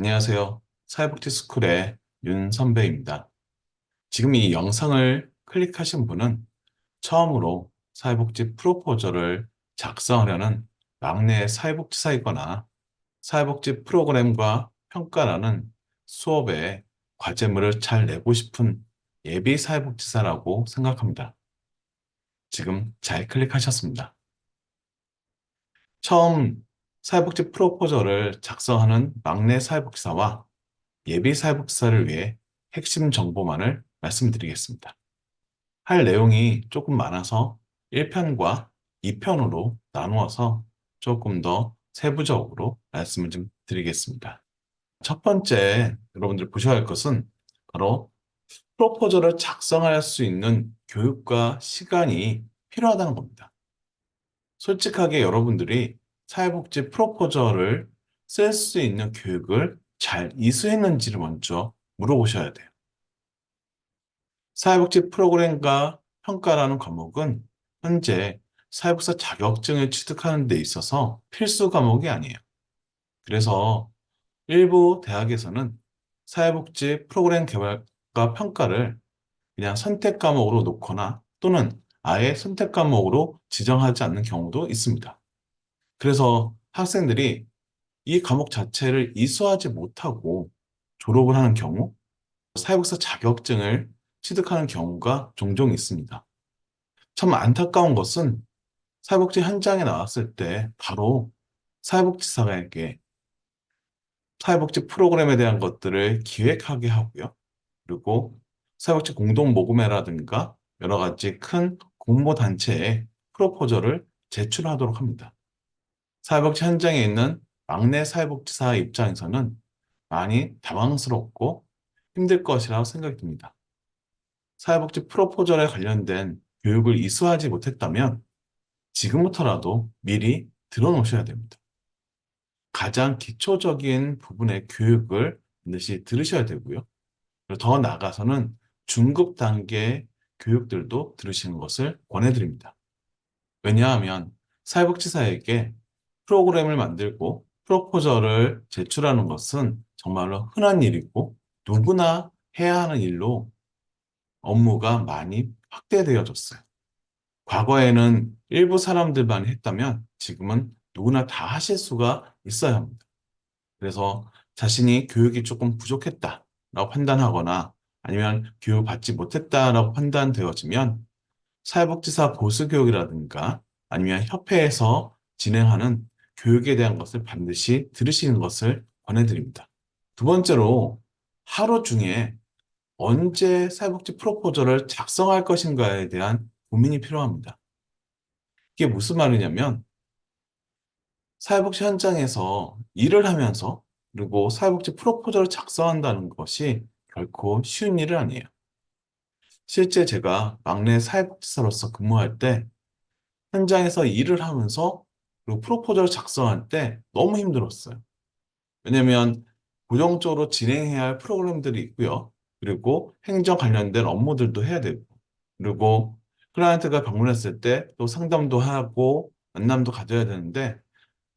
안녕하세요. 사회복지스쿨의 윤 선배입니다. 지금 이 영상을 클릭하신 분은 처음으로 사회복지 프로포저를 작성하려는 막내 사회복지사이거나 사회복지 프로그램과 평가라는 수업에 과제물을 잘 내고 싶은 예비 사회복지사라고 생각합니다. 지금 잘 클릭하셨습니다. 처음 사회복지 프로포저를 작성하는 막내 사회복지사와 예비 사회복지사를 위해 핵심 정보만을 말씀드리겠습니다. 할 내용이 조금 많아서 1편과 2편으로 나누어서 조금 더 세부적으로 말씀을 좀 드리겠습니다. 첫 번째 여러분들 보셔야 할 것은 바로 프로포저를 작성할 수 있는 교육과 시간이 필요하다는 겁니다. 솔직하게 여러분들이 사회복지 프로포저를 쓸 수 있는 교육을 잘 이수했는지를 먼저 물어보셔야 돼요. 사회복지 프로그램과 평가라는 과목은 현재 사회복사 자격증을 취득하는 데 있어서 필수 과목이 아니에요. 그래서 일부 대학에서는 사회복지 프로그램 개발과 평가를 그냥 선택 과목으로 놓거나 또는 아예 선택 과목으로 지정하지 않는 경우도 있습니다. 그래서 학생들이 이 과목 자체를 이수하지 못하고 졸업을 하는 경우 사회복사 자격증을 취득하는 경우가 종종 있습니다. 참 안타까운 것은 사회복지 현장에 나왔을 때 바로 사회복지사에게 사회복지 프로그램에 대한 것들을 기획하게 하고요. 그리고 사회복지 공동모금회라든가 여러 가지 큰 공모단체에 프로포저를 제출하도록 합니다. 사회복지 현장에 있는 막내 사회복지사 입장에서는 많이 당황스럽고 힘들 것이라고 생각이 듭니다. 사회복지 프로포절에 관련된 교육을 이수하지 못했다면 지금부터라도 미리 들어놓으셔야 됩니다. 가장 기초적인 부분의 교육을 반드시 들으셔야 되고요. 더 나아가서는 중급 단계 교육들도 들으시는 것을 권해드립니다. 왜냐하면 사회복지사에게 프로그램을 만들고 프로포저를 제출하는 것은 정말로 흔한 일이고 누구나 해야 하는 일로 업무가 많이 확대되어졌어요. 과거에는 일부 사람들만 했다면 지금은 누구나 다 하실 수가 있어야 합니다. 그래서 자신이 교육이 조금 부족했다라고 판단하거나 아니면 교육받지 못했다라고 판단되어지면 사회복지사 보수교육이라든가 아니면 협회에서 진행하는 교육에 대한 것을 반드시 들으시는 것을 권해드립니다. 두 번째로 하루 중에 언제 사회복지 프로포저를 작성할 것인가에 대한 고민이 필요합니다. 이게 무슨 말이냐면 사회복지 현장에서 일을 하면서 그리고 사회복지 프로포저를 작성한다는 것이 결코 쉬운 일은 아니에요. 실제 제가 막내 사회복지사로서 근무할 때 현장에서 일을 하면서 그리고 프로포저를 작성할 때 너무 힘들었어요. 왜냐면 고정적으로 진행해야 할 프로그램들이 있고요. 그리고 행정 관련된 업무들도 해야 되고 그리고 클라이언트가 방문했을 때 또 상담도 하고 만남도 가져야 되는데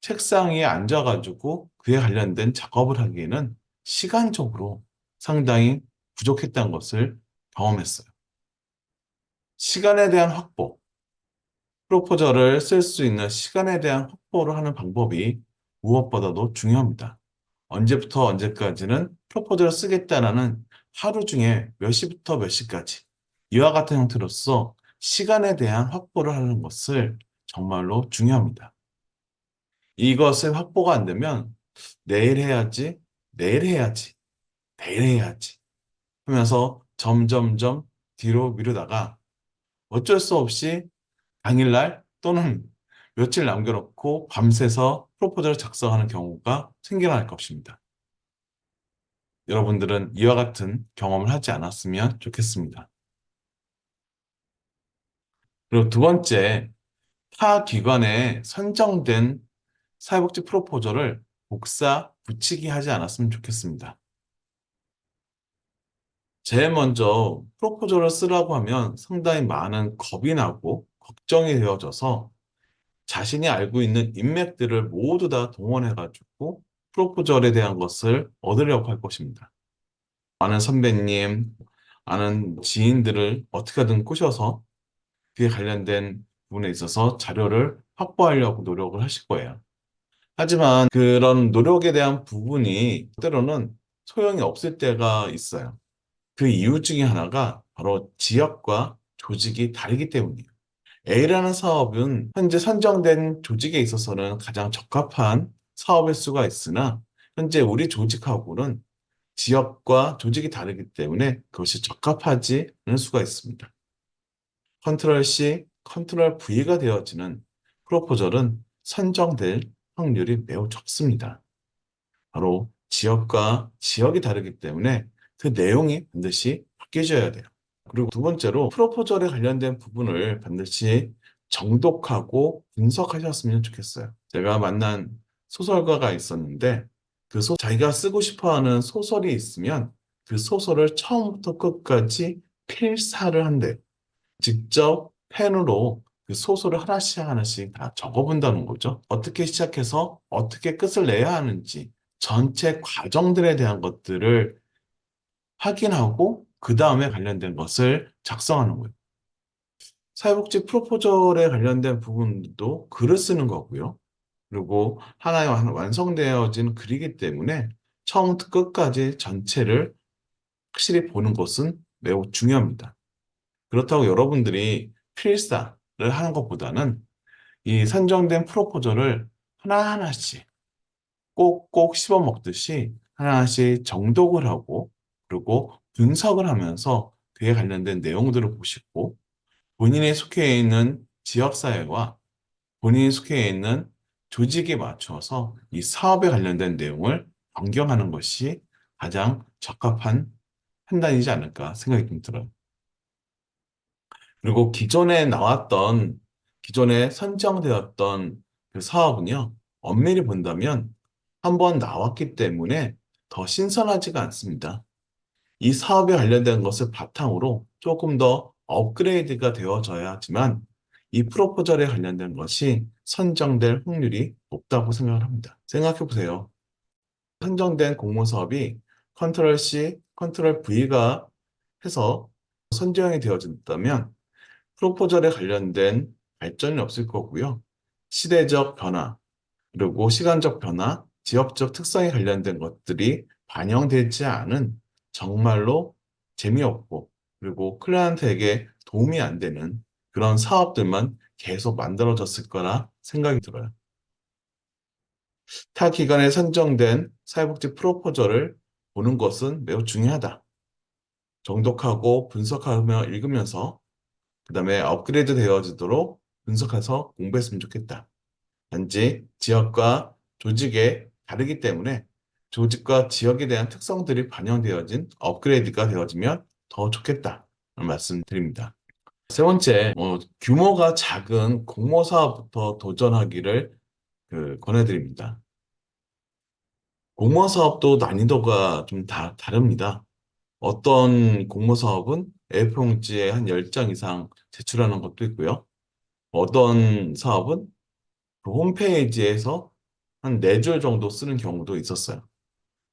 책상 위에 앉아가지고 그에 관련된 작업을 하기에는 시간적으로 상당히 부족했다는 것을 경험했어요. 시간에 대한 확보, 프로포저를 쓸 수 있는 시간에 대한 확보를 하는 방법이 무엇보다도 중요합니다. 언제부터 언제까지는 프로포저를 쓰겠다라는 하루 중에 몇 시부터 몇 시까지 이와 같은 형태로서 시간에 대한 확보를 하는 것을 정말로 중요합니다. 이것을 확보가 안 되면 내일 해야지, 내일 해야지, 내일 해야지 하면서 점점점 뒤로 미루다가 어쩔 수 없이 당일날 또는 며칠 남겨놓고 밤새서 프로포즈를 작성하는 경우가 생겨날 것입니다. 여러분들은 이와 같은 경험을 하지 않았으면 좋겠습니다. 그리고 두 번째, 타 기관에 선정된 사회복지 프로포저를 복사, 붙이기 하지 않았으면 좋겠습니다. 제일 먼저 프로포저를 쓰라고 하면 상당히 많은 겁이 나고 걱정이 되어져서 자신이 알고 있는 인맥들을 모두 다 동원해가지고 프로포절에 대한 것을 얻으려고 할 것입니다. 아는 선배님, 아는 지인들을 어떻게든 꼬셔서 그에 관련된 부분에 있어서 자료를 확보하려고 노력을 하실 거예요. 하지만 그런 노력에 대한 부분이 때로는 소용이 없을 때가 있어요. 그 이유 중에 하나가 바로 지역과 조직이 다르기 때문이에요. A라는 사업은 현재 선정된 조직에 있어서는 가장 적합한 사업일 수가 있으나 현재 우리 조직하고는 지역과 조직이 다르기 때문에 그것이 적합하지 않을 수가 있습니다. 컨트롤 C, 컨트롤 V가 되어지는 프로포절은 선정될 확률이 매우 적습니다. 바로 지역과 지역이 다르기 때문에 그 내용이 반드시 바뀌어져야 돼요. 그리고 두 번째로 프로포절에 관련된 부분을 반드시 정독하고 분석하셨으면 좋겠어요. 제가 만난 소설가가 있었는데 그 소, 자기가 쓰고 싶어 하는 소설이 있으면 그 소설을 처음부터 끝까지 필사를 한대요. 직접 펜으로 그 소설을 하나씩 하나씩 다 적어본다는 거죠. 어떻게 시작해서 어떻게 끝을 내야 하는지 전체 과정들에 대한 것들을 확인하고 그 다음에 관련된 것을 작성하는 거예요. 사회복지 프로포절에 관련된 부분도 글을 쓰는 거고요. 그리고 하나의 완성되어진 글이기 때문에 처음부터 끝까지 전체를 확실히 보는 것은 매우 중요합니다. 그렇다고 여러분들이 필사를 하는 것보다는 이 선정된 프로포절을 하나하나씩 꼭꼭 씹어 먹듯이 하나씩 정독을 하고 그리고 분석을 하면서 그에 관련된 내용들을 보시고 본인이 속해 있는 지역사회와 본인이 속해 있는 조직에 맞춰서 이 사업에 관련된 내용을 변경하는 것이 가장 적합한 판단이지 않을까 생각이 좀 들어요. 그리고 기존에 나왔던, 기존에 선정되었던 그 사업은요, 엄밀히 본다면 한번 나왔기 때문에 더 신선하지가 않습니다. 이 사업에 관련된 것을 바탕으로 조금 더 업그레이드가 되어져야 하지만 이 프로포절에 관련된 것이 선정될 확률이 높다고 생각을 합니다. 생각해 보세요. 선정된 공모 사업이 컨트롤 C, 컨트롤 V가 해서 선정이 되어진다면 프로포절에 관련된 발전이 없을 거고요. 시대적 변화, 그리고 시간적 변화, 지역적 특성에 관련된 것들이 반영되지 않은 정말로 재미없고 그리고 클라이언트에게 도움이 안 되는 그런 사업들만 계속 만들어졌을 거라 생각이 들어요. 타 기관에 선정된 사회복지 프로포절을 보는 것은 매우 중요하다. 정독하고 분석하며 읽으면서 그 다음에 업그레이드 되어지도록 분석해서 공부했으면 좋겠다. 단지 지역과 조직에 다르기 때문에 조직과 지역에 대한 특성들이 반영되어진 업그레이드가 되어지면 더 좋겠다. 말씀드립니다. 세 번째, 어, 규모가 작은 공모 사업부터 도전하기를 그, 권해드립니다. 공모 사업도 난이도가 좀 다 다릅니다. 어떤 공모 사업은 A4용지에 한 10장 이상 제출하는 것도 있고요. 어떤 사업은 그 홈페이지에서 한 4줄 정도 쓰는 경우도 있었어요.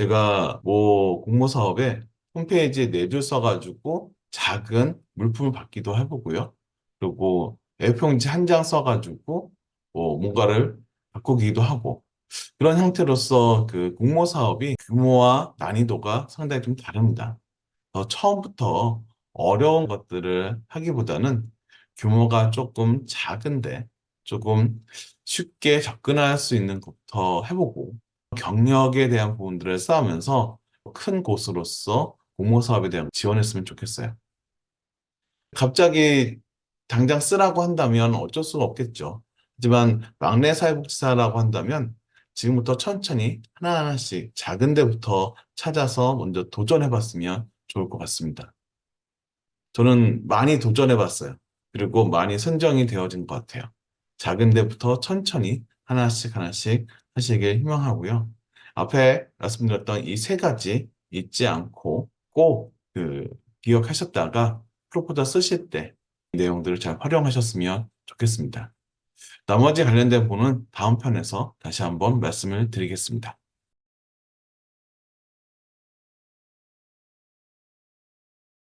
제가 뭐 공모 사업에 홈페이지에 4줄 써가지고 작은 물품을 받기도 해보고요. 그리고 A4용지 한 장 써가지고 뭐 뭔가를 바꾸기도 하고 그런 형태로서 그 공모 사업이 규모와 난이도가 상당히 좀 다릅니다. 더 처음부터 어려운 것들을 하기보다는 규모가 조금 작은데 조금 쉽게 접근할 수 있는 것부터 해보고 경력에 대한 부분들을 쌓으면서 큰 곳으로서 공모 사업에 대한 지원했으면 좋겠어요. 갑자기 당장 쓰라고 한다면 어쩔 수가 없겠죠. 하지만 막내 사회복지사라고 한다면 지금부터 천천히 하나하나씩 작은 데부터 찾아서 먼저 도전해 봤으면 좋을 것 같습니다. 저는 많이 도전해 봤어요. 그리고 많이 선정이 되어진 것 같아요. 작은 데부터 천천히 하나씩 하나씩 하시길 희망하고요. 앞에 말씀드렸던 이 세 가지 잊지 않고 꼭 그 기억하셨다가 프로포저 쓰실 때 내용들을 잘 활용하셨으면 좋겠습니다. 나머지 관련된 부분은 다음 편에서 다시 한번 말씀을 드리겠습니다.